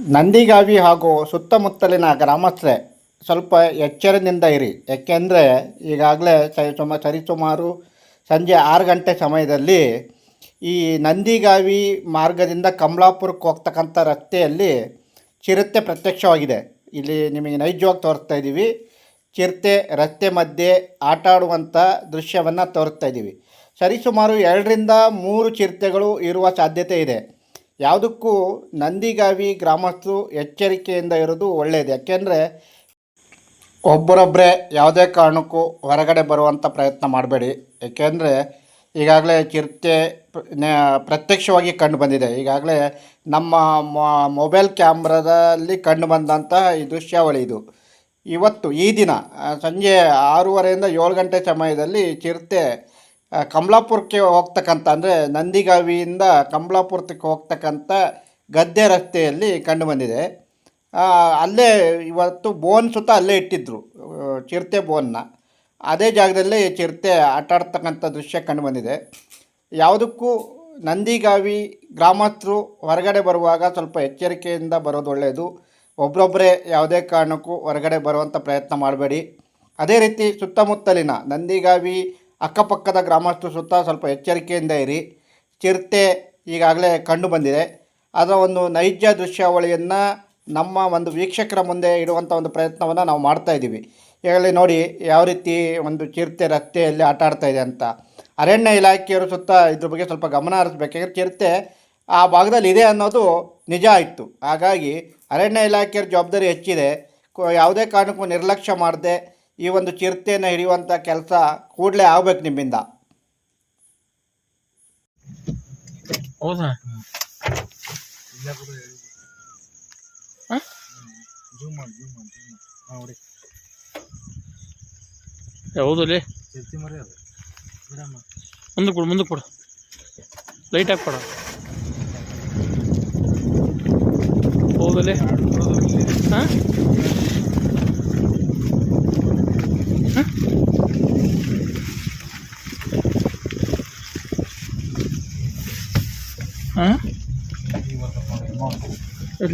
ನಂದಿಗಾವಿ ಹಾಗೂ ಸುತ್ತಮುತ್ತಲಿನ ಗ್ರಾಮಸ್ಥರೇ, ಸ್ವಲ್ಪ ಎಚ್ಚರದಿಂದ ಇರಿ. ಯಾಕೆಂದರೆ, ಈಗಾಗಲೇ ಸುಮ, ಸರಿಸುಮಾರು ಸಂಜೆ ಆರು ಗಂಟೆ ಸಮಯದಲ್ಲಿ ಈ ನಂದಿಗಾವಿ ಮಾರ್ಗದಿಂದ ಕಮಲಾಪುರಕ್ಕೆ ಹೋಗ್ತಕ್ಕಂಥ ರಸ್ತೆಯಲ್ಲಿ ಚಿರತೆ ಪ್ರತ್ಯಕ್ಷವಾಗಿದೆ. ಇಲ್ಲಿ ನಿಮಗೆ ನೈಜವಾಗಿ ತೋರಿಸ್ತಾ ಇದ್ದೀವಿ. ಚಿರತೆ, ರಸ್ತೆ ಮಧ್ಯೆ ಆಟ ಆಡುವಂಥ ದೃಶ್ಯವನ್ನು ತೋರಿಸ್ತಾ ಇದ್ದೀವಿ. ಸರಿಸುಮಾರು ಎರಡರಿಂದ ಮೂರು ಚಿರತೆಗಳು ಇರುವ ಸಾಧ್ಯತೆ ಇದೆ. ಯಾವುದಕ್ಕೂ ನಂದಿಗಾವಿ ಗ್ರಾಮಸ್ಥರು ಎಚ್ಚರಿಕೆಯಿಂದ ಇರೋದು ಒಳ್ಳೆಯದು ಯಾಕೆಂದರೆ ಒಬ್ಬರೊಬ್ಬರೇ ಯಾವುದೇ ಕಾರಣಕ್ಕೂ ಹೊರಗಡೆ ಬರುವಂಥ ಪ್ರಯತ್ನ ಮಾಡಬೇಡಿ. ಏಕೆಂದರೆ ಈಗಾಗಲೇ ಚಿರತೆ ಪ್ರ- ಪ್ರತ್ಯಕ್ಷವಾಗಿ ಕಂಡು ಬಂದಿದೆ. ಈಗಾಗಲೇ ನಮ್ಮ ಮೊಬೈಲ್ ಕ್ಯಾಮ್ರಾದಲ್ಲಿ ಕಂಡು ಬಂದಂತಹ ಈ ದೃಶ್ಯಾವಳಿ ಇದು. ಇವತ್ತು ಈ ದಿನ ಸಂಜೆ ಆರೂವರೆಯಿಂದ ಏಳು ಗಂಟೆ ಸಮಯದಲ್ಲಿ ಚಿರತೆ ಕಮಲಾಪುರಕ್ಕೆ ಹೋಗ್ತಕ್ಕಂಥ ಅಂದರೆ ನಂದಿಗಾವಿಯಿಂದ ಕಮಲಾಪುರಕ್ಕೆ ಹೋಗ್ತಕ್ಕಂಥ ಗದ್ದೆ ರಸ್ತೆಯಲ್ಲಿ ಕಂಡು ಬಂದಿದೆ. ಆ, ಅಲ್ಲೇ ಇವತ್ತು ಬೋನ್ ಸುತ್ತ ಅಲ್ಲೇ ಇಟ್ಟಿದ್ದರು ಚಿರತೆ ಬೋನ್ನ. ಅದೇ ಜಾಗದಲ್ಲಿ ಚಿರತೆ ಆಟಾಡ್ತಕ್ಕಂಥ ದೃಶ್ಯ ಕಂಡು ಬಂದಿದೆ. ಯಾವುದಕ್ಕೂ ನಂದಿಗಾವಿ ಗ್ರಾಮಸ್ಥರು ಹೊರಗಡೆ ಬರುವಾಗ ಸ್ವಲ್ಪ ಎಚ್ಚರಿಕೆಯಿಂದ ಬರೋದು ಒಳ್ಳೆಯದು. ಒಬ್ಬರೊಬ್ಬರೇ ಯಾವುದೇ ಕಾರಣಕ್ಕೂ ಹೊರಗಡೆ ಬರುವಂಥ ಪ್ರಯತ್ನ ಮಾಡಬೇಡಿ. ಅದೇ ರೀತಿ ಸುತ್ತಮುತ್ತಲಿನ ನಂದಿಗಾವಿ ಅಕ್ಕಪಕ್ಕದ ಗ್ರಾಮಸ್ಥರು ಸುತ್ತ ಸ್ವಲ್ಪ ಎಚ್ಚರಿಕೆಯಿಂದ ಇರಿ. ಚಿರತೆ ಈಗಾಗಲೇ ಕಂಡು ಬಂದಿದೆ. ಅದರ ಒಂದು ನೈಜ ದೃಶ್ಯಾವಳಿಯನ್ನು ನಮ್ಮ ಒಂದು ವೀಕ್ಷಕರ ಮುಂದೆ ಇಡುವಂಥ ಒಂದು ಪ್ರಯತ್ನವನ್ನು ನಾವು ಮಾಡ್ತಾ ಇದ್ದೀವಿ. ಈಗಾಗಲೇ ನೋಡಿ ಯಾವ ರೀತಿ ಒಂದು ಚಿರತೆ ರಸ್ತೆಯಲ್ಲಿ ಆಟ ಆಡ್ತಾ ಇದೆ ಅಂತ. ಅರಣ್ಯ ಇಲಾಖೆಯವರು ಸುತ್ತ ಇದ್ರ ಬಗ್ಗೆ ಸ್ವಲ್ಪ ಗಮನ ಹರಿಸ್ಬೇಕು. ಯಾಕಂದರೆ ಚಿರತೆ ಆ ಭಾಗದಲ್ಲಿ ಇದೆ ಅನ್ನೋದು ನಿಜ ಆಯಿತು. ಹಾಗಾಗಿ ಅರಣ್ಯ ಇಲಾಖೆಯವ್ರ ಜವಾಬ್ದಾರಿ ಹೆಚ್ಚಿದೆ. ಯಾವುದೇ ಕಾರಣಕ್ಕೂ ನಿರ್ಲಕ್ಷ್ಯ ಮಾಡದೆ ಈ ಒಂದು ಚಿರತೆಯನ್ನು ಹಿಡಿಯುವಂಥ ಕೆಲಸ ಕೂಡಲೇ ಆಗ್ಬೇಕು ನಿಮ್ಮಿಂದ. ಹೌದಾ? ಮುಂದಕ್ಕೆ ಕೊಡು, ಮುಂದೆ ಕೊಡು. ಲೈಟ್ ಹಾಕಿ ಕೊಡ. ಹೌದಲ್ಲಿ ಹಾಂ? Ha? Huh?